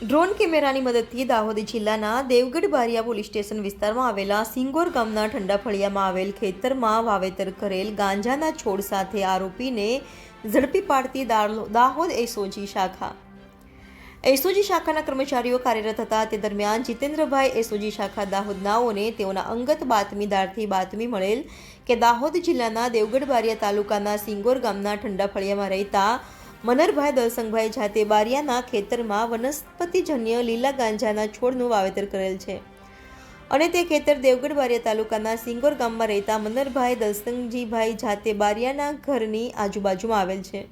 Drone કેમેરાની મદદથી દાહોદ જિલ્લાના દેવગઢ બારિયા પોલીસ સ્ટેશન વિસ્તારમાં આવેલા સિંગોર ગામના ઠંડા ફળિયામાં આવેલ ખેતરમાં વાવેતર કરેલ ગાંજાના છોડ સાથે આરોપીને ઝડપી પાડતી દાહોદ એસઓજી શાખા. એસઓજી શાખાના કર્મચારીઓ કાર્યરત હતા. તે દરમિયાન જીતેન્દ્રભાઈ એસઓજી શાખા દાહોદનાઓને તેઓના અંગત બાતમીદારથી બાતમી મળેલ કે દાહોદ જિલ્લાના દેવગઢ બારિયા તાલુકાના સિંગોર ગામના ઠંડા ફળિયામાં રહેતા મનરભાઈ દલસંગભાઈ જાતે બારિયાના ખેતરમાં વનસ્પતિજન્ય લીલા ગાંજાના છોડનું વાવેતર કરેલ છે. અને તે ખેતર દેવગઢ બારિયા તાલુકાના સિંગોર ગામમાં રહેતા મનરભાઈ દલસંગજીભાઈ જાતે બારિયાના ઘરની આજુબાજુમાં આવેલ છે.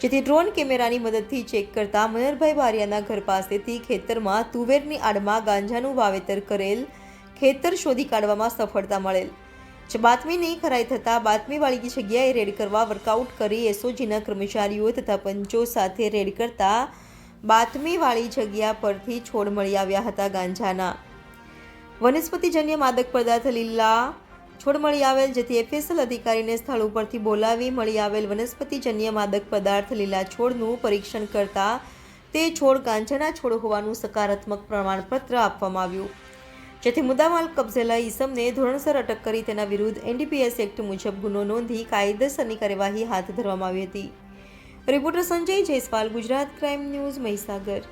જેથી ડ્રોન કેમેરાની મદદથી ચેક કરતા મનરભાઈ બારિયાના ઘર પાસેથી ખેતરમાં તુવેરની આડમાં ગાંજાનું વાવેતર કરેલ ખેતર શોધી કાઢવામાં સફળતા મળેલ. જે નહીં ખરાઈ થતાં બાતમીવાળી જગ્યાએ રેડ કરવા વર્કઆઉટ કરી એસઓજીના કર્મચારીઓ તથા પંચો સાથે રેડ કરતા બાતમીવાળી જગ્યા પરથી છોડ મળી આવ્યા હતા ગાંજાના. વનસ્પતિજન્ય માદક પદાર્થ લીલા છોડ મળી આવેલ, જેથી એફએસએલ અધિકારીને સ્થળ ઉપરથી બોલાવી મળી આવેલ વનસ્પતિજન્ય માદક પદાર્થ લીલા છોડનું પરીક્ષણ કરતા તે છોડ ગાંજાના છોડ હોવાનું સકારાત્મક પ્રમાણપત્ર આપવામાં આવ્યું. જેથી મુદ્દામાલ કબજે ઈસમને ધોરણસર અટક કરી તેના વિરુદ્ધ એનડીપીએસ એક્ટ મુજબ ગુનો નોંધી કાયદેસરની કાર્યવાહી હાથ ધરવામાં આવી હતી. Reporter Sanjay Jaiswal, Gujarat crime news, Mahisagar.